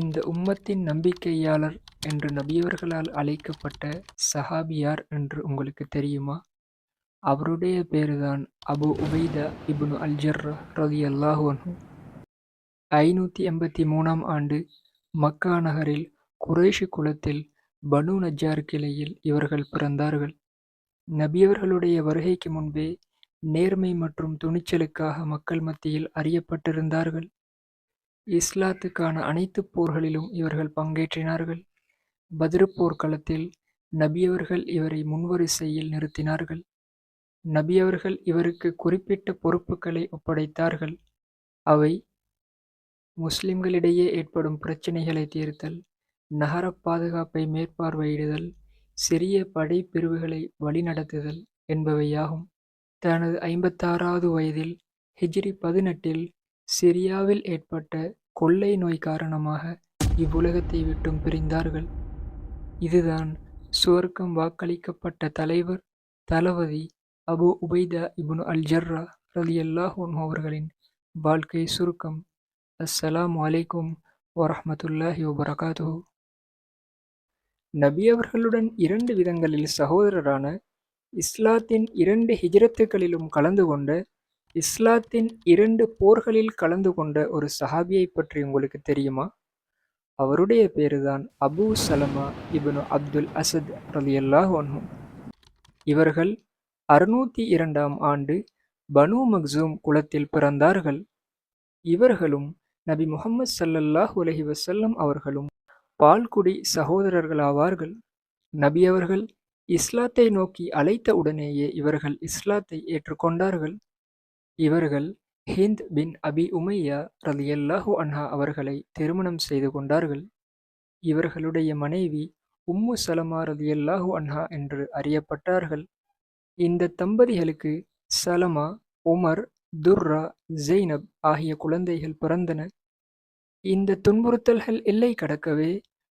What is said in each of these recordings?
இந்த உம்மத்தின் நம்பிக்கையாளர் என்று நபியவர்களால் அழைக்கப்பட்ட சஹாபியார் என்று உங்களுக்கு தெரியுமா? அவருடைய பேருதான் அபு உபைதா இப்னு அல் ரதி ரலியல்லாஹு ஐநூற்றி எண்பத்தி மூணாம் ஆண்டு மக்கா நகரில் குரேஷு குலத்தில் பனு நஜார் கிளையில் இவர்கள் பிறந்தார்கள். நபியவர்களுடைய வருகைக்கு முன்பே நேர்மை மற்றும் துணிச்சலுக்காக மக்கள் மத்தியில் அறியப்பட்டிருந்தார்கள். இஸ்லாத்துக்கான அனைத்துப் போர்களிலும் இவர்கள் பங்கேற்றினார்கள். பத்ர் போர்க்களத்தில் நபியவர்கள் இவரை முன்வரிசையில் நிறுத்தினார்கள். நபியவர்கள் இவருக்கு குறிப்பிட்ட பொறுப்புகளை ஒப்படைத்தார்கள். அவை முஸ்லிம்களிடையே ஏற்படும் பிரச்சினைகளை தீர்த்தல், நகரப் பாதுகாப்பை மேற்பார்வையிடுதல், சிறிய படைப்பிரிவுகளை வழிநடத்துதல் என்பவையாகும். தனது ஐம்பத்தாறாவது வயதில் ஹிஜ்ரி பதினெட்டில் சிரியாவில் ஏற்பட்ட கொள்ளை நோய் காரணமாக இவ்வுலகத்தை விட்டும் பிரிந்தார்கள். இதுதான் சுவர்க்கம் வாக்களிக்கப்பட்ட தலைவர், தளபதி அபு உபைதா இபுன் அல் ஜர்ரா ரலியல்லாஹு அவர்களின் வாழ்க்கை சுருக்கம். அஸ்ஸலாம் வலைக்கும் வரமத்துல்லாஹி வரஹ்மத்துல்லாஹி நபி அவர்களுடன் இரண்டு விதங்களில் சகோதரரான, இஸ்லாத்தின் இரண்டு ஹிஜரத்துக்களிலும் கலந்து கொண்ட, இஸ்லாத்தின் இரண்டு போர்களில் கலந்து கொண்ட ஒரு சஹாபியைப் பற்றி உங்களுக்கு தெரியுமா? அவருடைய பேருதான் அபூ சலமா இபனு அப்துல் அசத் ரலியல்லாஹ் ஒன்னும் இவர்கள் அறுநூத்தி இரண்டாம் ஆண்டு பனு மக்சூம் குலத்தில் பிறந்தார்கள். இவர்களும் நபி முஹம்மது சல்லல்லாஹ் உலகி வசல்லம் அவர்களும் பால்குடி சகோதரர்களாவார்கள். நபி அவர்கள் இஸ்லாத்தை நோக்கி அழைத்த உடனேயே இவர்கள் இஸ்லாத்தை ஏற்றுக்கொண்டார்கள். இவர்கள் ஹிந்த் பின் அபி உமையா ரலியல்லாஹு அன்ஹா அவர்களை திருமணம் செய்து கொண்டார்கள். இவர்களுடைய மனைவி உம்மு சலமா ரலியல்லாஹு அன்ஹா என்று அறியப்பட்டார்கள். இந்த தம்பதிகளுக்கு சலமா உமர், துர்ரா, ஜெய்னப் ஆகிய குழந்தைகள் பிறந்தன. இந்த துன்புறுத்தல்கள் எல்லை கடக்கவே,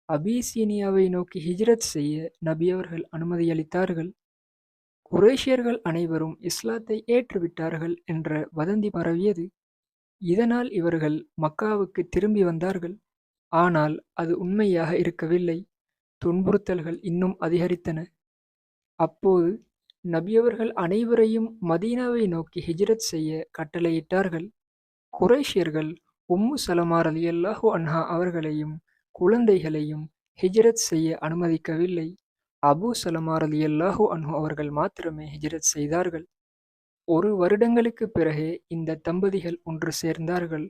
அபிசீனியாவை நோக்கி ஹிஜ்ரத் செய்ய நபி அவர்கள் அனுமதியளித்தார்கள். குரேஷியர்கள் அனைவரும் இஸ்லாத்தை ஏற்றுவிட்டார்கள் என்ற வதந்தி பரவியது. இதனால் இவர்கள் மக்காவுக்கு திரும்பி வந்தார்கள். ஆனால் அது உண்மையாக இருக்கவில்லை. துன்புறுத்தல்கள் இன்னும் அதிகரித்தன. அப்போது நபியவர்கள் அனைவரையும் மதீனாவை நோக்கி ஹிஜ்ரத் செய்ய கட்டளையிட்டார்கள். குரேஷியர்கள் உம்மு சலமார் அலி அல்லாஹு அன்ஹா அவர்களையும் குழந்தைகளையும் ஹிஜ்ரத் செய்ய அனுமதிக்கவில்லை. அபூ அலி அல்லாஹு அன்ஹு அவர்கள் மாத்திரமே ஹிஜரத் செய்தார்கள். ஒரு வருடங்களுக்குப் பிறகே இந்த தம்பதிகள் ஒன்று சேர்ந்தார்கள்.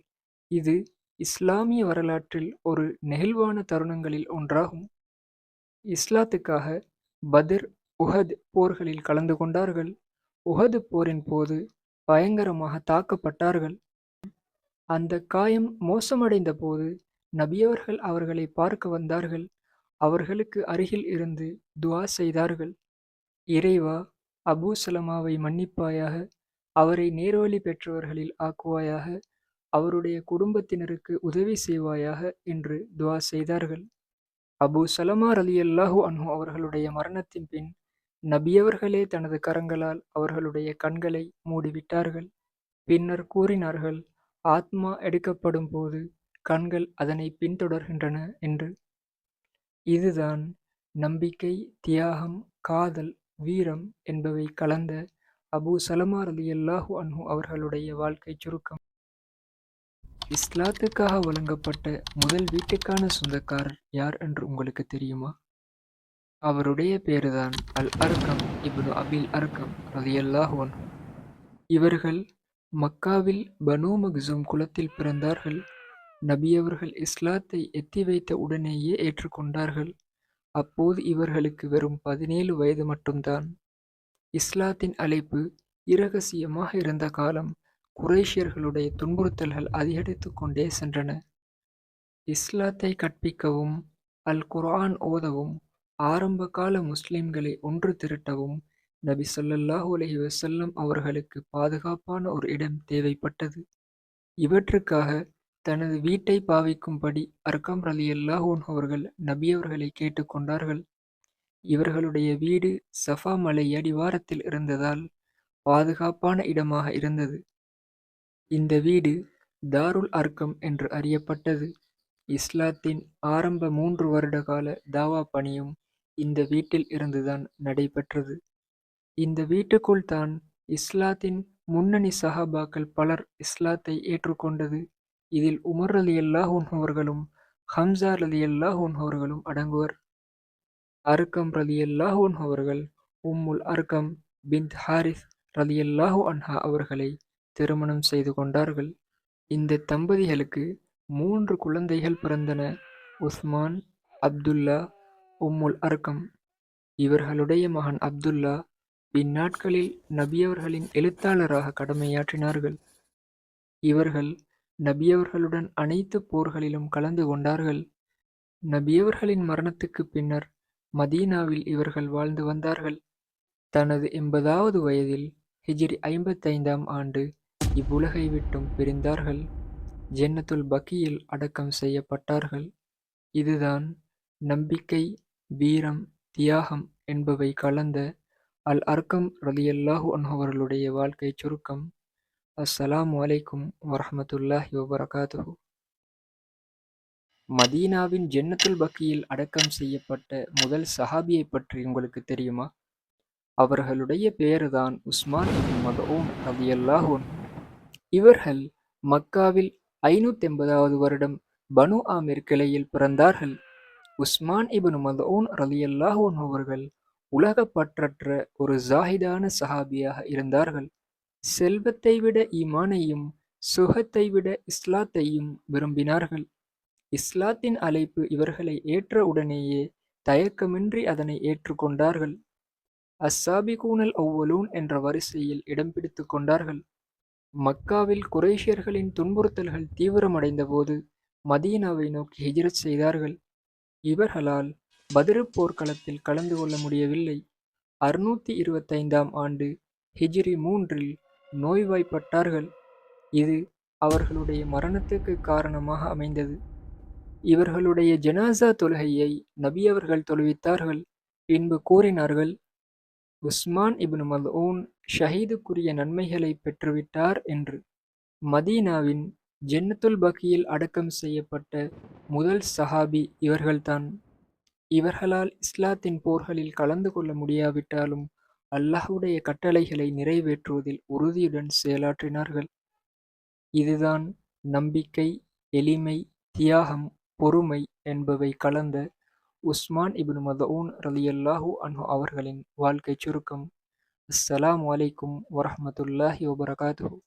இது இஸ்லாமிய வரலாற்றில் ஒரு நெகிழ்வான தருணங்களில் ஒன்றாகும். இஸ்லாத்துக்காக பதிர் உஹத் போர்களில் கலந்து கொண்டார்கள். உஹது போரின் போது பயங்கரமாக தாக்கப்பட்டார்கள். அந்த காயம் மோசமடைந்த போது நபியவர்கள் அவர்களை பார்க்க வந்தார்கள். அவர்களுக்கு அருகில் இருந்து துவா செய்தார்கள். இறைவா அபூ சலமாவை மன்னிப்பாயாக. அவரை நேர்வழி பெற்றவர்களில் ஆக்குவாயாக. அவருடைய குடும்பத்தினருக்கு உதவி செய்வாயாக என்று துவா செய்தார்கள். அபூ அலி ரலியல்லாஹு அன்ஹு அவர்களுடைய மரணத்தின் பின் நபியவர்களே தனது கரங்களால் அவர்களுடைய கண்களை மூடிவிட்டார்கள். பின்னர் கூறினார்கள் ஆத்மா எடுக்கப்படும் போது கண்கள் அதனை பின்தொடர்கின்றன என்று. இதுதான் நம்பிக்கை, தியாகம், காதல், வீரம் என்பவை கலந்த அபூ ஸலமா ரலியல்லாஹு அன்ஹு அவர்களுடைய வாழ்க்கைச் சுருக்கம். இஸ்லாத்துக்காக வழங்கப்பட்ட முதல் வீட்டுக்கான சொந்தக்காரர் யார் என்று உங்களுக்கு தெரியுமா? அவருடைய பேருதான் அல் அர்கம் இப்னு அபில் அர்கம் ரலியல்லாஹு அன்ஹு. இவர்கள் மக்காவில் பனூ மக்சூம் குலத்தில் பிறந்தார்கள். நபியவர்கள் இஸ்லாத்தை எத்தி வைத்த உடனேயே ஏற்றுக்கொண்டார்கள். அப்போது இவர்களுக்கு வெறும் பதினேழு வயது மட்டும்தான். இஸ்லாத்தின் அழைப்பு இரகசியமாக இருந்த காலம் குறைஷியர்களுடைய துன்புறுத்தல்கள் அதிகரித்துக் கொண்டே சென்றன. இஸ்லாத்தை கற்பிக்கவும், அல் குர்ஆன் ஓதவும், ஆரம்பகால முஸ்லிம்களை ஒன்று திரட்டவும் நபி சொல்லல்லாஹு அலஹி வசல்லம் அவர்களுக்கு பாதுகாப்பான ஒரு இடம் தேவைப்பட்டது. இவற்றுக்காக தனது வீட்டை பாவிக்கும்படி அர்க்கம் ரலி அல்லாஹூன் அவர்கள் நபியவர்களை கேட்டுக்கொண்டார்கள் இவர்களுடைய வீடு சஃபா மலை அடிவாரத்தில் இருந்ததால் பாதுகாப்பான இடமாக இருந்தது. இந்த வீடு தாருல் அர்க்கம் என்று அறியப்பட்டது. இஸ்லாத்தின் ஆரம்ப மூன்று வருட கால தாவா பணியும் இந்த வீட்டில் இருந்துதான் நடைபெற்றது. இந்த வீட்டுக்குள் தான் இஸ்லாத்தின் முன்னணி சஹாபாக்கள் பலர் இஸ்லாத்தை ஏற்றுக்கொண்டது. இதில் உமர் அலி அன்ஹு அவர்களும் ஹம்சா அலி அல்லாஹ் அவர்களும் அடங்குவர். அருக்கம் ரலியல்லாஹு அன்ஹு அவர்கள் உம்முல் அர்க்கம் பிந்த் ஹாரிஸ் ரலி ரலியல்லாஹு அன்ஹா அவர்களை திருமணம் செய்து கொண்டார்கள். இந்த தம்பதிகளுக்கு மூன்று குழந்தைகள் பிறந்தன. உஸ்மான், அப்துல்லா, உம்முல் அர்க்கம் இவர்களுடைய மகன் அப்துல்லா இந்நாட்களில் நபியவர்களின் எழுத்தாளராக கடமையாற்றினார்கள். இவர்கள் நபியவர்களுடன் அனைத்து போர்களிலும் கலந்து கொண்டார்கள். நபியவர்களின் மரணத்துக்கு பின்னர் மதீனாவில் இவர்கள் வாழ்ந்து வந்தார்கள். தனது எண்பதாவது வயதில் ஹிஜ்ரி ஐம்பத்தைந்தாம் ஆண்டு இவ்வுலகை விட்டும் பிரிந்தார்கள். ஜென்னத்துல் பக்கியில் அடக்கம் செய்யப்பட்டார்கள். இதுதான் நம்பிக்கை, வீரம், தியாகம் என்பவை கலந்த அல் அர்க்கம் ரலியல்லாஹு அன்ஹவர்களுடைய வாழ்க்கைச் சுருக்கம். அஸ்ஸலாமு அலைக்கும் வரஹ்மத்துல்லாஹி வபரகாத்துஹு. மதீனாவின் ஜென்னத்துல் பக்கியில் அடக்கம் செய்யப்பட்ட முதல் சஹாபியை பற்றி உங்களுக்கு தெரியுமா? அவர்களுடைய பெயர்தான் உஸ்மான் இப்னு மத்ஊன் இவர்கள் மக்காவில் ஐநூத்தி எண்பதாவது வருடம் பனு ஆமிர் கிளையில் பிறந்தார்கள். உஸ்மான் இபனு மதோன் ரலியல்லாஹு அன்ஹு அவர்கள் உலகப்பற்றற்ற ஒரு ஜாஹிதான சஹாபியாக இருந்தார்கள். செல்வத்தை விட ஈமானையும், சுகத்தை விட இஸ்லாத்தையும் விரும்பினார்கள். இஸ்லாத்தின் அழைப்பு இவர்களை ஏற்ற உடனேயே தயக்கமின்றி அதனை ஏற்றுக் கொண்டார்கள். அஸ்ஸாபிகூனல் ஒவ்வொலூன் என்ற வரிசையில் இடம் பிடித்து கொண்டார்கள். மக்காவில் குறைஷியர்களின் துன்புறுத்தல்கள் தீவிரமடைந்தபோது மதீனாவை நோக்கி ஹிஜ்ரத் செய்தார்கள். இவர்களால் பத்ருப் போர்க்களத்தில் கலந்து கொள்ள முடியவில்லை. அறுநூத்தி இருபத்தைந்தாம் ஆண்டு ஹிஜ்ரி மூன்றில் நோய்வாய்ப்பட்டார்கள். இது அவர்களுடைய மரணத்துக்கு காரணமாக அமைந்தது. இவர்களுடைய ஜனாசா தொழுகையை நபியவர்கள் தொழுவித்தார்கள். பின்பு கூறினார்கள் உஸ்மான் இபின் மதூன் ஷஹீதுக்குரிய நன்மைகளைப் பெற்றுவிட்டார் என்று. மதீனாவின் ஜென்னத்துல் பக்கியில் அடக்கம் செய்யப்பட்ட முதல் சஹாபி இவர்கள்தான். இவர்களால் இஸ்லாத்தின் போர்களில் கலந்து கொள்ள முடியாவிட்டாலும் அல்லாஹ்வுடைய கட்டளைகளை நிறைவேற்றுவதில் உறுதியுடன் செயலாற்றினார்கள். இதுதான் நம்பிக்கை, எளிமை, தியாகம், பொறுமை என்பவை கலந்த உஸ்மான் இபின் மதவுன் ரலியல்லாஹூ அன்ஹு அவர்களின் வாழ்க்கைச் சுருக்கம். அஸ்ஸலாமு வலைக்கும் வரஹ்மத்துல்லாஹி வபரகாத்து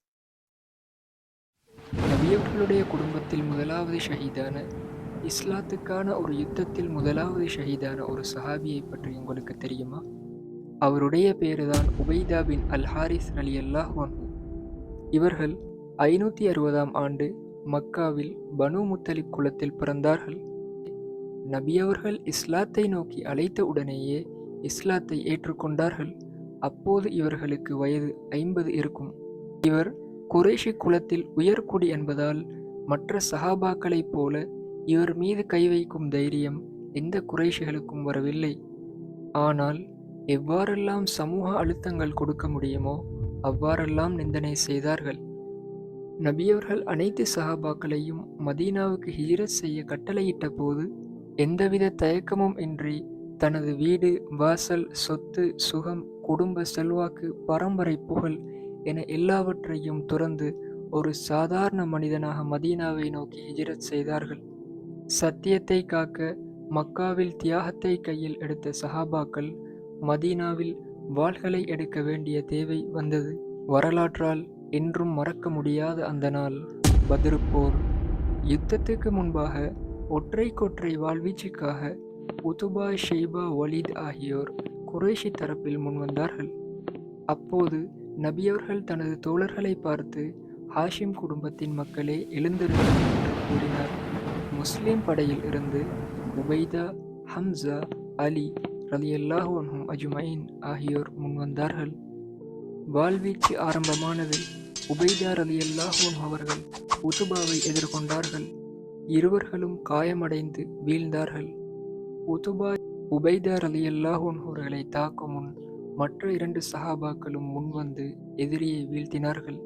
நபியவர்களுடைய குடும்பத்தில் முதலாவது ஷஹீதான, இஸ்லாத்துக்கான ஒரு யுத்தத்தில் முதலாவது ஷஹீதான ஒரு சஹாபியைப் பற்றி உங்களுக்கு தெரியுமா? அவருடைய பெயர்தான் உபைதா பின் அல் ஹாரிஸ் ரலியல்லாஹு இவர்கள் ஐநூற்றி அறுபதாம் ஆண்டு மக்காவில் பனு முத்தலிப் குலத்தில் பிறந்தார்கள். நபியவர்கள் இஸ்லாத்தை நோக்கி அழைத்த உடனேயே இஸ்லாத்தை ஏற்றுக்கொண்டார்கள். அப்போது இவர்களுக்கு வயது ஐம்பது இருக்கும். இவர் குறைஷி குலத்தில் உயர்குடி என்பதால் மற்ற சஹாபாக்களைப் போல இவர் மீது கை வைக்கும் தைரியம் எந்த குறைஷிகளுக்கும் வரவில்லை. ஆனால் எவ்வாறெல்லாம் சமூக அழுத்தங்கள் கொடுக்க முடியுமோ அவ்வாறெல்லாம் நிந்தனை செய்தார்கள். நபியவர்கள் அனைத்து சஹாபாக்களையும் மதீனாவுக்கு ஹிஜ்ரத் செய்ய கட்டளையிட்ட போது எந்தவித தயக்கமும் இன்றி தனது வீடு, வாசல், சொத்து, சுகம், குடும்ப செல்வாக்கு, பரம்பரை புகழ் என எல்லாவற்றையும் துறந்து ஒரு சாதாரண மனிதனாக மதீனாவை நோக்கி ஹிஜரத் செய்தார்கள். சத்தியத்தை காக்க மக்காவில் தியாகத்தை கையில் எடுத்த சஹாபாக்கள் மதீனாவில் வாள்களை எடுக்க வேண்டிய தேவை வந்தது. வரலாற்றால் என்றும் மறக்க முடியாத அந்த நாள் பதிருப்போர் யுத்தத்துக்கு முன்பாக ஒற்றைக்கொற்றை வாழ்வீச்சுக்காக உதுபா, ஷெய்பா வலீத் ஆகியோர் குரேஷி தரப்பில் முன்வந்தார்கள். அப்போது நபியவர்கள் தனது தோழர்களைப் பார்த்து ஹாஷிம் குடும்பத்தின் மக்களே எழுந்திருங்கள் என்று கூறினார். முஸ்லிம் படையில் இருந்து உபைதா, ஹம்ஸா, அலி ரலியல்லாஹு அன்ஹும் அஜுமைன் ஆகியோர் முன்வந்தார்கள். வாள்வீச்சு ஆரம்பமானது. உபைதா ரலியல்லாஹு அன்ஹு அவர்கள் உதுபாவை எதிர்கொண்டார்கள். இருவர்களும் காயமடைந்து வீழ்ந்தார்கள். உதுபா உபைதா ரலியல்லாஹு அன்ஹு அவர்களை தாக்கும் முன் மற்ற இரண்டு சஹாபாக்களும் முன்வந்து எதிரியை வீழ்த்தினார்கள்.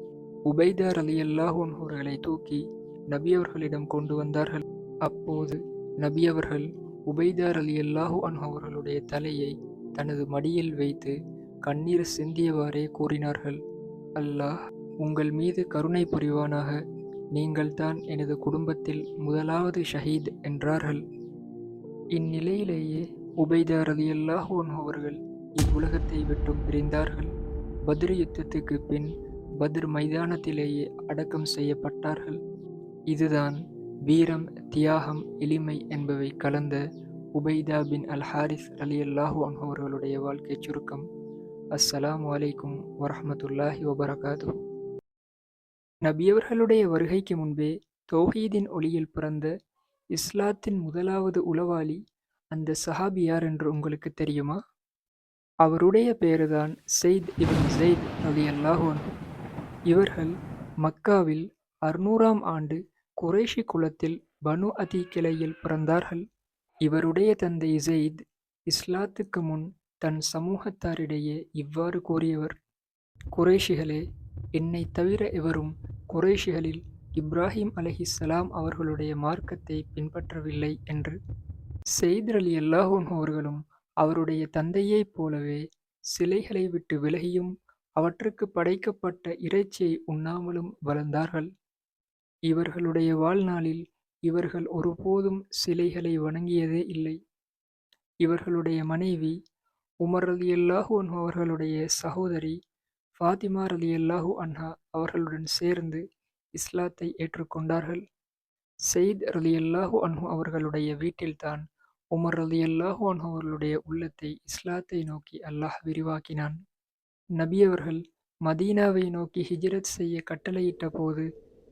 உபைதா ரலியல்லாஹு அன்ஹு அவர்களை தூக்கி நபியவர்களிடம் கொண்டு வந்தார்கள். அப்போது நபியவர்கள் உபைதார் அலி அல்லாஹு அவர்களுடைய தலையை தனது மடியில் வைத்து கண்ணீர் சிந்தியவாறே கூறினார்கள். அல்லாஹ் உங்கள் மீது கருணை புரிவானாக. நீங்கள்தான் எனது குடும்பத்தில் முதலாவது ஷஹீத் என்றார்கள். இந்நிலையிலேயே உபைதார் அலி அல்லாஹு அவர்கள் இவ்வுலகத்தை விட்டும் பிரிந்தார்கள். பத்ர் யுத்தத்துக்கு பின் பத்ர் மைதானத்திலேயே அடக்கம் செய்யப்பட்டார்கள். இதுதான் வீரம் தியாகம் எளிமை என்பவை கலந்த உபைதா பின் அல் ஹாரிஸ் அலி அல்லாஹு அவர்களுடைய வாழ்க்கை சுருக்கம். அஸ்ஸலாமு அலைக்கும் வரஹமத்துல்லாஹி வபரகாது நபியவர்களுடைய வருகைக்கு முன்பே தௌஹீதின் ஒளியில் பிறந்த இஸ்லாத்தின் முதலாவது உளவாளி அந்த சஹாபி யார் என்று உங்களுக்கு தெரியுமா? அவருடைய பெயர்தான் செய்த் இபின் ஜெயித் அலி அல்லாஹூ இவர்கள் மக்காவில் அறுநூறாம் ஆண்டு குறைஷி குலத்தில் பனு அதி கிளையில் பிறந்தார்கள். இவருடைய தந்தை ஜெயித் இஸ்லாத்துக்கு முன் தன் சமூகத்தாரிடையே இவ்வாறு கூறியவர் குறைஷிகளே என்னை தவிர எவரும் குறைஷிகளில் இப்ராஹிம் அலஹிஸ்ஸலாம் அவர்களுடைய மார்க்கத்தை பின்பற்றவில்லை என்று செய்த் அலி அல்லாஹூன் அவர்களும் அவருடைய தந்தையைப் போலவே சிலைகளை விட்டு விலகியும் அவற்றுக்கு படைக்கப்பட்ட இறைச்சியை உண்ணாமலும் வளர்ந்தார்கள். இவர்களுடைய வாழ்நாளில் இவர்கள் ஒருபோதும் சிலைகளை வணங்கியதே இல்லை. இவர்களுடைய மனைவி உமர் அலி அல்லாஹூ அன்ஹு அவர்களுடைய சகோதரி ஃபாத்திமா அலி அல்லாஹூ அன்ஹா அவர்களுடன் சேர்ந்து இஸ்லாத்தை ஏற்றுக்கொண்டார்கள். செயித் அலி அல்லாஹூ அன்ஹு அவர்களுடைய வீட்டில்தான் உமர் அலி அல்லாஹூ அன்ஹு அவர்களுடைய உள்ளத்தை இஸ்லாத்தை நோக்கி அல்லாஹ் விரிவாக்கினான். நபியவர்கள் மதீனாவை நோக்கி ஹிஜ்ரத் செய்ய கட்டளையிட்ட போது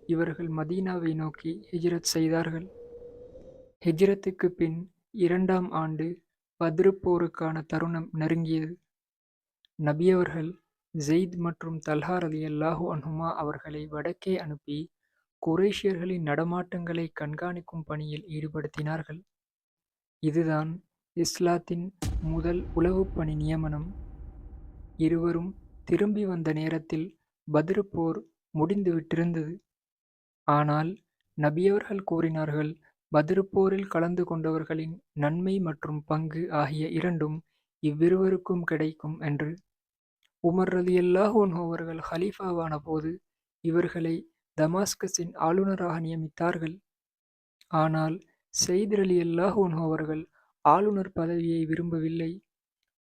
இவர்கள் மதீனாவை நோக்கி ஹிஜ்ரத் செய்தார்கள். ஹிஜ்ரத்துக்கு பின் இரண்டாம் ஆண்டு பத்ரு போருக்கான தருணம் நெருங்கியது. நபியவர்கள் ஜெயித் மற்றும் தல்ஹார் அலி அல்லாஹூ அன்ஹுமா அவர்களை வடக்கே அனுப்பி குரேஷியர்களின் நடமாட்டங்களை கண்காணிக்கும் பணியில் ஈடுபடுத்தினார்கள். இதுதான் இஸ்லாத்தின் முதல் உளவு பணி நியமனம். இருவரும் திரும்பி வந்த நேரத்தில் பதிருப்போர் முடிந்துவிட்டிருந்தது. ஆனால் நபியவர்கள் கூறினார்கள் பதிருப்போரில் போரில் கலந்து கொண்டவர்களின் நன்மை மற்றும் பங்கு ஆகிய இரண்டும் இவ்விருவருக்கும் கிடைக்கும் என்று. உமர் ரலி அல்லாஹோன் அவர்கள் ஹலீஃபாவான போது இவர்களை தமாஸ்கஸின் ஆளுநராக நியமித்தார்கள். ஆனால் செய்த் அலி அல்லாஹோன் அவர்கள் ஆளுநர் பதவியை விரும்பவில்லை.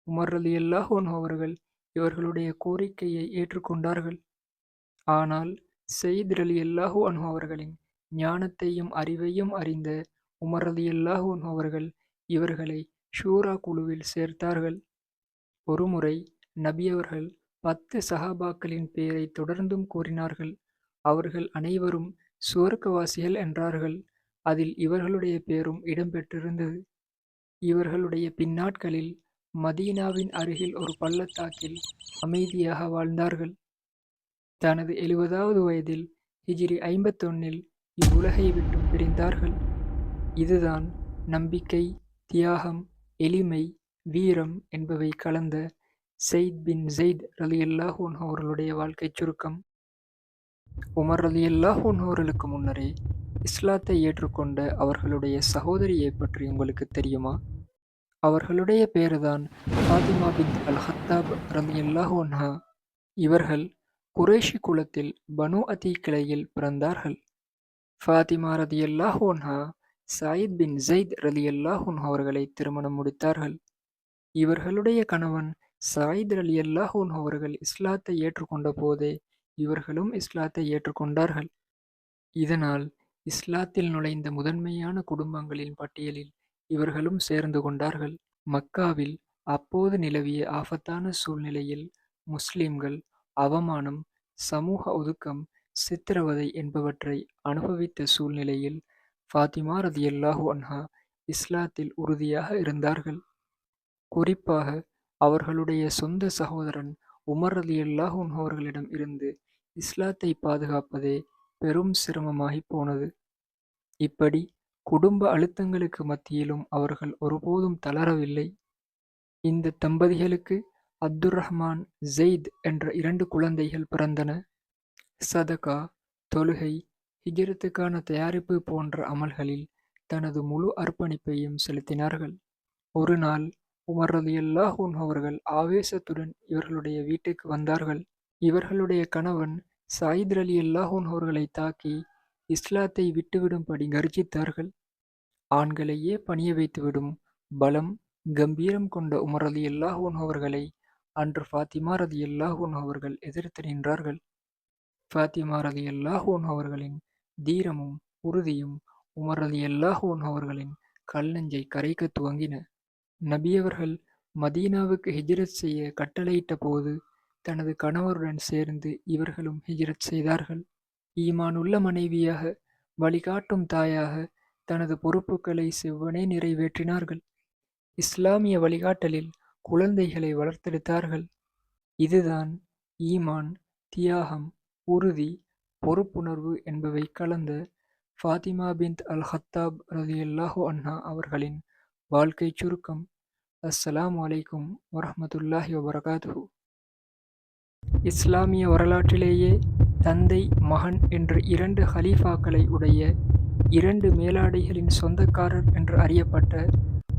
உமர் அலி அல்லாஹோன் அவர்கள் இவர்களுடைய கோரிக்கையை ஏற்றுக்கொண்டார்கள். ஆனால் செய்த் அலி அல்லாஹூ அன்ஹு அவர்களின் ஞானத்தையும் அறிவையும் அறிந்த உமர் அலி அல்லாஹூ அன்ஹு அவர்கள் இவர்களை ஷூரா குழுவில் சேர்த்தார்கள். ஒருமுறை நபி அவர்கள் பத்து சஹாபாக்களின் பெயரை தொடர்ந்தும் கூறினார்கள். அவர்கள் அனைவரும் சுவர்க்கவாசிகள் என்றார்கள். அதில் இவர்களுடைய பெயரும் இடம்பெற்றிருந்தது. இவர்களுடைய பின்னாட்களில் மதீனாவின் அருகில் ஒரு பள்ளத்தாக்கில் அமைதியாக வாழ்ந்தார்கள். தனது எழுபதாவது வயதில் ஹிஜிரி ஐம்பத்தொன்னில் இவ்வுலகை விட்டும் பிரிந்தார்கள். இதுதான் நம்பிக்கை தியாகம் எளிமை வீரம் என்பவை கலந்த செயித் பின் ஜெயித் அலி அல்லாஹூன் அவர்களுடைய வாழ்க்கை சுருக்கம். உமர் அலி அல்லாஹூன் அவர்களுக்கு முன்னரே இஸ்லாத்தை ஏற்றுக்கொண்ட அவர்களுடைய சகோதரியை பற்றி உங்களுக்கு தெரியுமா? அவர்களுடைய பேருதான் ஃபாத்திமா பின் அல் ஹத்தாப் ரலி அல்லாஹூன்ஹா இவர்கள் குரேஷி குலத்தில் பனு அதி கிளையில் பிறந்தார்கள். ஃபாத்திமா ரதி அல்லாஹோன்ஹா சாயித் பின் ஜெயித் ரலி அல்லாஹூன் அவர்களை திருமணம் முடித்தார்கள். இவர்களுடைய கணவன் சாயித் அலி அல்லாஹூன் அவர்கள் இஸ்லாத்தை ஏற்றுக்கொண்ட போதே இவர்களும் இஸ்லாத்தை ஏற்றுக்கொண்டார்கள். இதனால் இஸ்லாத்தில் நுழைந்த முதன்மையான குடும்பங்களின் பட்டியலில் இவர்களும் சேர்ந்து கொண்டார்கள். மக்காவில் அப்போது நிலவிய ஆபத்தான சூழ்நிலையில் முஸ்லிம்கள் அவமானம் சமூக ஒதுக்கம் சித்திரவதை என்பவற்றை அனுபவித்த சூழ்நிலையில் ஃபாத்திமா ரதியல்லாஹு அன்ஹா இஸ்லாத்தில் உறுதியாக இருந்தார்கள். குறிப்பாக அவர்களுடைய சொந்த சகோதரன் உமர் ரலியல்லாஹு அவர்களிடம் இருந்து இஸ்லாத்தை பாதுகாப்பதே பெரும் சிரமமாகி போனது. இப்படி குடும்ப அழுத்தங்களுக்கு மத்தியிலும் அவர்கள் ஒருபோதும் தளரவில்லை. இந்த தம்பதிகளுக்கு அப்துர் ரஹ்மான் ஜெயித் என்ற இரண்டு குழந்தைகள் பிறந்தன சதகா தொழுகை ஹிஜரத்துக்கான தயாரிப்பு போன்ற அமல்களில் தனது முழு அர்ப்பணிப்பையும் செலுத்தினார்கள். ஒரு நாள் உமர் ரலியல்லாஹு அன்ஹு அவர்கள் ஆவேசத்துடன் இவர்களுடைய வீட்டுக்கு வந்தார்கள். இவர்களுடைய கணவன் சாயித் அலி அன்ஹு அவர்களைத் தாக்கி இஸ்லாத்தை விட்டுவிடும்படி கர்ஜித்தார்கள். ஆண்களையே பணிய வைத்துவிடும் பலம், கம்பீரம் கொண்ட உமர் ரலியல்லாஹு அன்ஹு அவர்களை அன்று ஃபாத்திமா ரதி அல்லாஹூன் அவர்கள் எதிர்த்து நின்றார்கள். ஃபாத்திமா ரதி அல்லாஹூன் அவர்களின் தீரமும் உறுதியும் உமர் ரதி அல்லாஹூன் அவர்களின் நெஞ்சை கரைக்கத் துவங்கின. நபியவர்கள் மதீனாவுக்கு ஹிஜ்ரத் செய்ய கட்டளையிட்ட போது தனது கணவருடன் சேர்ந்து இவர்களும் ஹிஜ்ரத் செய்தார்கள். ஈமானுள்ள மனைவியாக, வழிகாட்டும் தாயாக தனது பொறுப்புகளை செவ்வனே நிறைவேற்றினார்கள். இஸ்லாமிய வழிகாட்டலில் குழந்தைகளை வளர்த்தெடுத்தார்கள். இதுதான் ஈமான், தியாகம், உறுதி, பொறுப்புணர்வு என்பவை கலந்த ஃபாத்திமா பிந்த் அல்-ஹத்தாப் ரலியல்லாஹு அண்ணா அவர்களின் வாழ்க்கை சுருக்கம். அஸ்ஸலாம் வலைக்கும் வரமத்துல்லாஹி வபரகாத்துஹு. இஸ்லாமிய வரலாற்றிலேயே தந்தை, மகன் என்று இரண்டு ஹலீஃபாக்களை உடைய, இரண்டு மேலாடைகளின் சொந்தக்காரர் என்று அறியப்பட்ட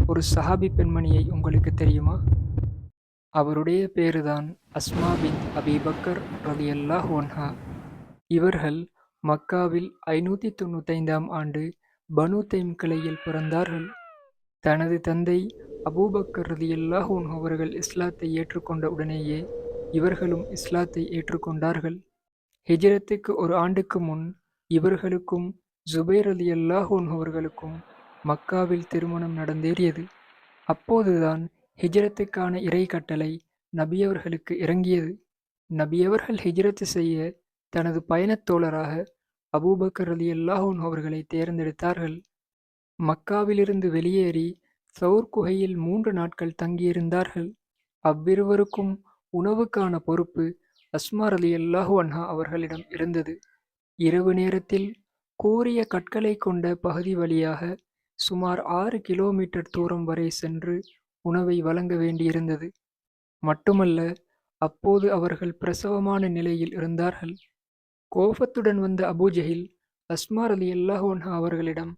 ஒரு சஹாபி பெண்மணியை உங்களுக்குத் தெரியுமா? அவருடைய பேருதான் Asma bint Abi Bakr Bakr Allah அன்ஹா. இவர்கள் மக்காவில் ஐநூற்றி தொண்ணூத்தைந்தாம் ஆண்டு பனு தைம் கிளையில் பிறந்தார்கள். தனது தந்தை அபூபக்கர் ரலியல்லாஹு அன்ஹு அவர்கள் இஸ்லாத்தை ஏற்றுக்கொண்ட உடனேயே இவர்களும் இஸ்லாத்தை ஏற்றுக்கொண்டார்கள். ஹிஜ்ரத்துக்கு ஒரு ஆண்டுக்கு முன் இவர்களுக்கும் ஜுபைர் அலி அன்ஹு அவர்களுக்கும் மக்காவில் திருமணம் நடந்தேறியது. அப்போதுதான் ஹிஜ்ரத்துக்கான இறைகட்டளை நபியவர்களுக்கு இறங்கியது. நபியவர்கள் ஹிஜ்ரத்து செய்ய தனது பயணத் தோழராக அபூபக்கர் அலி அல்லாஹூன் அவர்களை தேர்ந்தெடுத்தார்கள். மக்காவிலிருந்து வெளியேறி சௌர் குகையில் மூன்று நாட்கள் தங்கியிருந்தார்கள். அவ்விருவருக்கும் உணவுக்கான பொறுப்பு அஸ்மார் அலி அல்லாஹு அன்ஹா அவர்களிடம் இருந்தது. இரவு நேரத்தில் கூறிய கற்களை கொண்ட பகுதி வழியாக சுமார் ஆறு கிலோமீட்டர் தூரம் வரை சென்று உணவை வழங்க வேண்டியிருந்தது. மட்டுமல்ல, அப்போது அவர்கள் பிரசவமான நிலையில் இருந்தார்கள். கோபத்துடன் வந்த அபூஜஹில் அஸ்மார் அலி அல்லாஹோன்ஹா அவர்களிடம்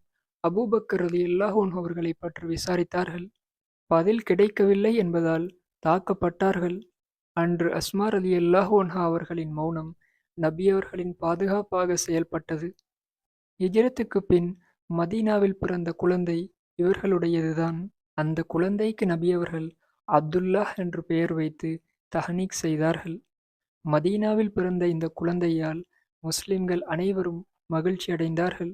அபூபக்கர் அலி அல்லாஹோன் அவர்களைப் பற்றி விசாரித்தார்கள். பதில் கிடைக்கவில்லை என்பதால் தாக்கப்பட்டார்கள். அன்று அஸ்மார் அலி அல்லாஹோன்ஹா அவர்களின் மௌனம் நபியவர்களின் பாதுகாப்பாக செயல்பட்டது. எஜிரத்துக்கு பின் மதீனாவில் பிறந்த குழந்தை இவர்களுடையதுதான். அந்த குழந்தைக்கு நபியவர்கள் அப்துல்லாஹ் என்று பெயர் வைத்து தஹனீக் செய்தார்கள். மதீனாவில் பிறந்த இந்த குழந்தையால் முஸ்லிம்கள் அனைவரும் மகிழ்ச்சி அடைந்தார்கள்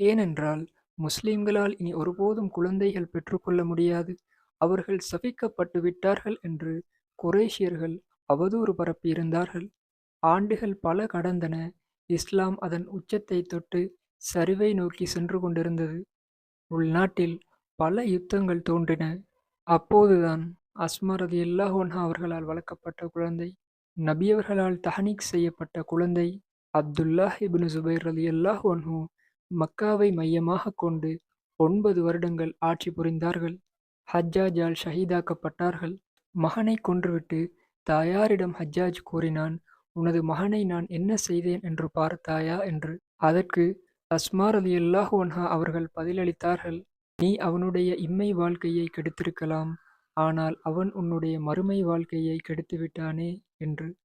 ஏனென்றால் முஸ்லிம்களால் இனி ஒருபோதும் குழந்தைகள் பெற்றுக்கொள்ள முடியாது, அவர்கள் சபிக்கப்பட்டு விட்டார்கள் என்று குரேஷியர்கள் அவதூறு பரப்பியிருந்தார்கள். ஆண்டுகள் பல கடந்தன. இஸ்லாம் அதன் உச்சத்தைத் தொட்டு சரிவை நோக்கி சென்று கொண்டிருந்தது. உள்நாட்டில் பல யுத்தங்கள் தோன்றின. அப்போதுதான் அஸ்மரது எல்லாஹோன்ஹா அவர்களால் வளர்க்கப்பட்ட குழந்தை, நபியவர்களால் தஹனிக் செய்யப்பட்ட குழந்தை அப்துல்லாஹ் இபின் ஜுபைர் அலி அல்லாஹோன்ஹூ மக்காவை மையமாகக் கொண்டு ஒன்பது வருடங்கள் ஆட்சி புரிந்தார்கள். ஹஜ்ஜாஜால் ஷஹீதாக்கப்பட்டார்கள். மகனை கொன்றுவிட்டு தாயாரிடம் ஹஜ்ஜாஜ் கூறினான், உனது மகனை நான் என்ன செய்தேன் என்று பார்த்தாயா என்று. அதற்கு அஸ்மா அலி அன்ஹா அவர்கள் பதிலளித்தார்கள், நீ அவனுடைய இம்மை வாழ்க்கையை கெடுத்திருக்கலாம், ஆனால் அவன் உன்னுடைய மறுமை வாழ்க்கையை கெடுத்துவிட்டானே என்று.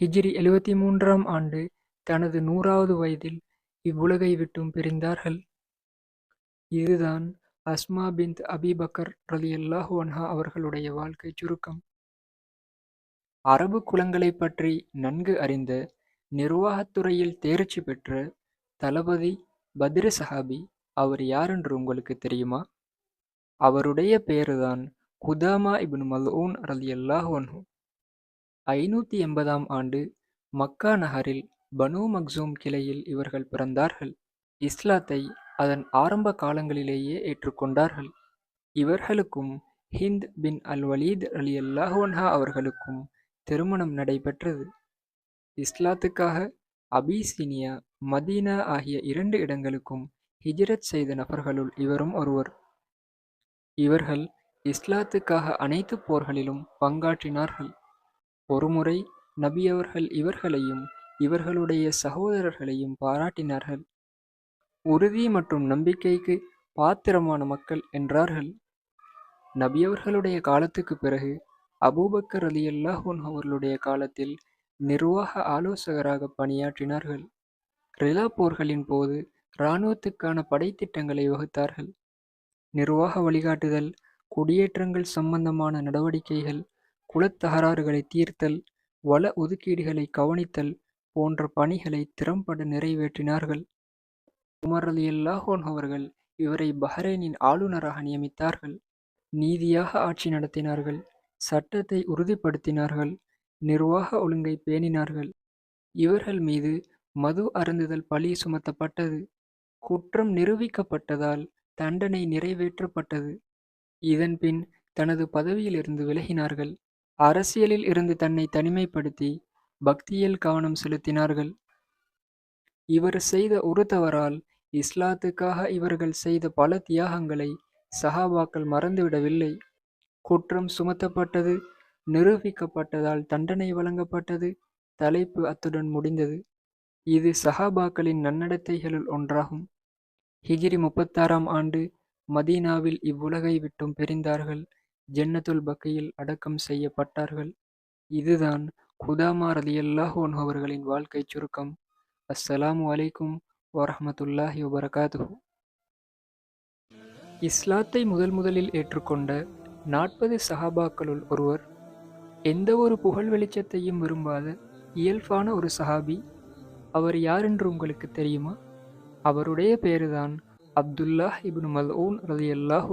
ஹிஜ்ரி எழுவத்தி மூன்றாம் ஆண்டு தனது நூறாவது வயதில் இவ்வுலகை விட்டும் பிரிந்தார்கள். இதுதான் அஸ்மா பிந்த் அபிபக்கர் ரலி அல்லாஹு அன்ஹா அவர்களுடைய வாழ்க்கை சுருக்கம். அரபு குலங்களைப் பற்றி நன்கு அறிந்த, நிர்வாகத் துறையில் தேர்ச்சி பெற்ற தளபதி பத்ரு சஹாபி அவர் யாரென்று உங்களுக்குத் தெரியுமா? அவருடைய பேருதான் குதாமா இபின் மல்ஊன் ரலியல்லாஹு ஒன்ஹு ஐநூத்தி எண்பதாம் ஆண்டு மக்கா நகரில் பனு மக்சூம் கிளையில் இவர்கள் பிறந்தார்கள். இஸ்லாத்தை அதன் ஆரம்ப காலங்களிலேயே ஏற்றுக்கொண்டார்கள். இவர்களுக்கும் ஹிந்த் பின் அல்-வலீத் அலி அல்லாஹோன்ஹா அவர்களுக்கும் திருமணம் நடைபெற்றது. இஸ்லாத்துக்காக அபீசீனியா, மதீனா ஆகிய இரண்டு இடங்களுக்கும் ஹிஜ்ரத் செய்த நபர்களுள் இவரும் ஒருவர். இவர்கள் இஸ்லாத்துக்காக அனைத்துப் போர்களிலும் பங்காற்றினார்கள். ஒருமுறை நபியவர்கள் இவர்களையும் இவர்களுடைய சகோதரர்களையும் பாராட்டினார்கள். உறுதி மற்றும் நம்பிக்கைக்கு பாத்திரமான மக்கள் என்றார்கள் நபியவர்களுடைய காலத்துக்கு பிறகு அபூபக்கர் அலி அல்லாஹூன் அவர்களுடைய காலத்தில் நிர்வாக ஆலோசகராக பணியாற்றினார்கள். ரிலா போர்களின் போது இராணுவத்துக்கான படைத்திட்டங்களை வகுத்தார்கள். நிர்வாக வழிகாட்டுதல் குடியேற்றங்கள் சம்பந்தமான நடவடிக்கைகள் குலத்தகராறுகளை தீர்த்தல் வள ஒதுக்கீடுகளை கவனித்தல் போன்ற பணிகளை திறம்பட நிறைவேற்றினார்கள். உமர் அலி அல்லாஹோன் அவர்கள் இவரை பஹ்ரைனின் ஆளுநராக நியமித்தார்கள். நீதியாக ஆட்சி நடத்தினார்கள். சட்டத்தை உறுதிப்படுத்தினார்கள். நிர்வாக ஒழுங்கை பேணினார்கள். இவர்கள் மீது மது அருந்துதல் பழி சுமத்தப்பட்டது. குற்றம் நிரூபிக்கப்பட்டதால் தண்டனை நிறைவேற்றப்பட்டது. இதன்பின் தனது பதவியிலிருந்து விலகினார்கள். அரசியலில் இருந்து தன்னை தனிமைப்படுத்தி பக்தியில் கவனம் செலுத்தினார்கள். இவர் செய்த ஒரு தவறால் இஸ்லாத்துக்காக இவர்கள் செய்த பல தியாகங்களை சஹாபாக்கள் மறந்துவிடவில்லை. குற்றம் சுமத்தப்பட்டது. நிரூபிக்கப்பட்டதால் தண்டனை வழங்கப்பட்டது. தலைப்பு அத்துடன் முடிந்தது. இது சஹாபாக்களின் நன்னடத்தைகளுள் ஒன்றாகும். ஹிஜிரி முப்பத்தாறாம் ஆண்டு மதீனாவில் இவ்வுலகை விட்டும் பிரிந்தார்கள். ஜன்னத்துல் பக்கையில் அடக்கம் செய்யப்பட்டார்கள். இதுதான் குதாமா ரலியல்லாஹோன் அவர்களின் வாழ்க்கை சுருக்கம். அஸ்ஸலாமு அலைக்கும் வரமத்துல்லாஹி வபரகாத்துஹு. இஸ்லாத்தை முதல் முதலில் ஏற்றுக்கொண்ட நாற்பது சஹாபாக்களுள் ஒருவர் எந்த ஒரு புகழ் வெளிச்சத்தையும் விரும்பாத இயல்பான ஒரு சஹாபி அவர் யார் என்று உங்களுக்கு தெரியுமா? அவருடைய பேருதான் அப்துல்லாஹ் இப்னு மல்ஊன் ரதி அல்லாஹ்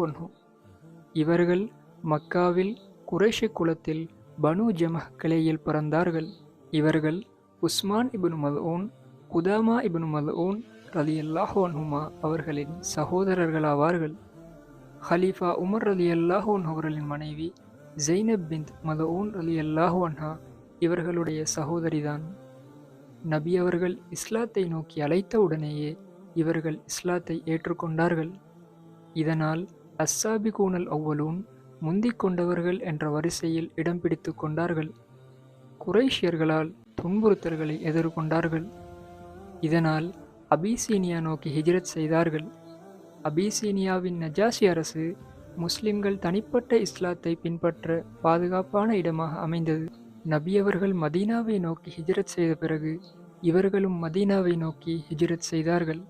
இவர்கள் மக்காவில் குறைஷி குலத்தில் பனு ஜமஹ் கிளையில் பிறந்தார்கள். இவர்கள் உஸ்மான் இப்னு மல்ஊன் குதாமா இப்னு மல்ஊன் ரதி அல்லாஹோன்ஹுமா அவர்களின் சகோதரர்களாவார்கள். ஹலீஃபா உமர் ரலி அல்லாஹோன் அவர்களின் மனைவி ஜெய்னப் பிந்த் மதவுன் அலி அல்லாஹோன்ஹா இவர்களுடைய சகோதரிதான். நபி அவர்கள் இஸ்லாத்தை நோக்கி அழைத்த உடனேயே இவர்கள் இஸ்லாத்தை ஏற்றுக்கொண்டார்கள். இதனால் அஸ்ஸாபி கூனல் அவ்வலூன் முந்திக் கொண்டவர்கள் என்ற வரிசையில் இடம் பிடித்து கொண்டார்கள். குறைஷியர்களால் துன்புறுத்தல்களை எதிர்கொண்டார்கள். இதனால் அபிசீனியா நோக்கி ஹிஜ்ரத் செய்தார்கள். அபிசீனியாவின் நஜாசி அரசு முஸ்லிம்கள் தனிப்பட்ட இஸ்லாத்தை பின்பற்ற பாதுகாப்பான இடமாக அமைந்தது. நபியவர்கள் மதீனாவை நோக்கி ஹிஜ்ரத் செய்த பிறகு இவர்களும் மதீனாவை நோக்கி ஹிஜ்ரத் செய்தார்கள்.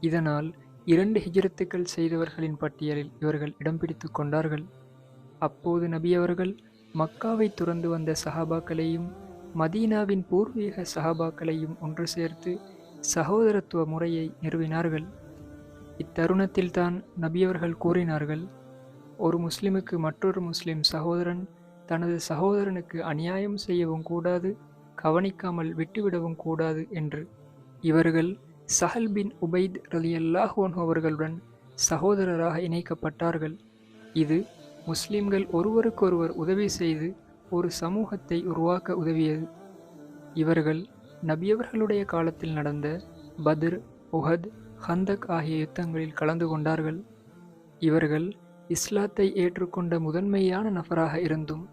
இதனால் இரண்டு ஹிஜ்ரத்துக்கள் செய்தவர்களின் பட்டியலில் இவர்கள் இடம் பிடித்து கொண்டார்கள். அப்போது நபியவர்கள் மக்காவை துறந்து வந்த சஹாபாக்களையும் மதீனாவின் பூர்வீக சஹாபாக்களையும் ஒன்று சேர்த்து சகோதரத்துவ முறையை நிறுவினார்கள். இத்தருணத்தில்தான் நபியவர்கள் கூறினார்கள் ஒரு முஸ்லிமுக்கு மற்றொரு முஸ்லிம் சகோதரன் தனது சகோதரனுக்கு அநியாயம் செய்யவும் கூடாது கவனிக்காமல் விட்டுவிடவும் கூடாது என்று. இவர்கள் சஹல் பின் உபைத் ரலி அல்லாஹோன் அவர்களுடன் சகோதரராக இணைக்கப்பட்டார்கள். இது முஸ்லிம்கள் ஒருவருக்கொருவர் உதவி செய்து ஒரு சமூகத்தை உருவாக்க உதவியது. இவர்கள் நபியவர்களுடைய காலத்தில் நடந்த பத்ர் உஹத் ஹந்தக் ஆகிய யுத்தங்களில் கலந்து கொண்டார்கள். இவர்கள் இஸ்லாத்தை ஏற்றுக்கொண்ட முதன்மையான நபராக இருந்தும்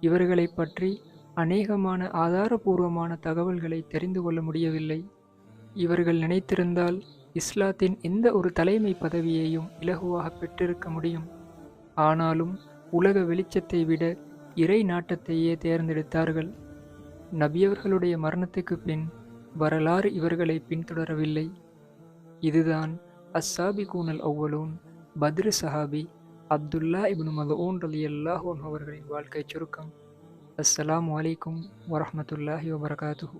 இவர்களை பற்றி அநேகமான ஆதாரபூர்வமான தகவல்களை தெரிந்து கொள்ள முடியவில்லை. இவர்கள் நினைத்திருந்தால் இஸ்லாத்தின் எந்த ஒரு தலைமை பதவியையும் இலகுவாக பெற்றிருக்க முடியும். ஆனாலும் உலக வெளிச்சத்தை விட இறை நாட்டத்தையே தேர்ந்தெடுத்தார்கள். நபியவர்களுடைய மரணத்துக்கு பின் வரலாறு இவர்களை பின்தொடரவில்லை. இதுதான் அஸ்ஸாபி கூனல் ஒவ்வொலூன் பத்ரு சஹாபி அப்துல்லா இப்னு மதூன் அலி அல்லாஹோன் அவர்களின் வாழ்க்கை சுருக்கம். அஸ்ஸலாமு அலைக்கும் வரமத்துல்லாஹி வபரகாத்துஹூ.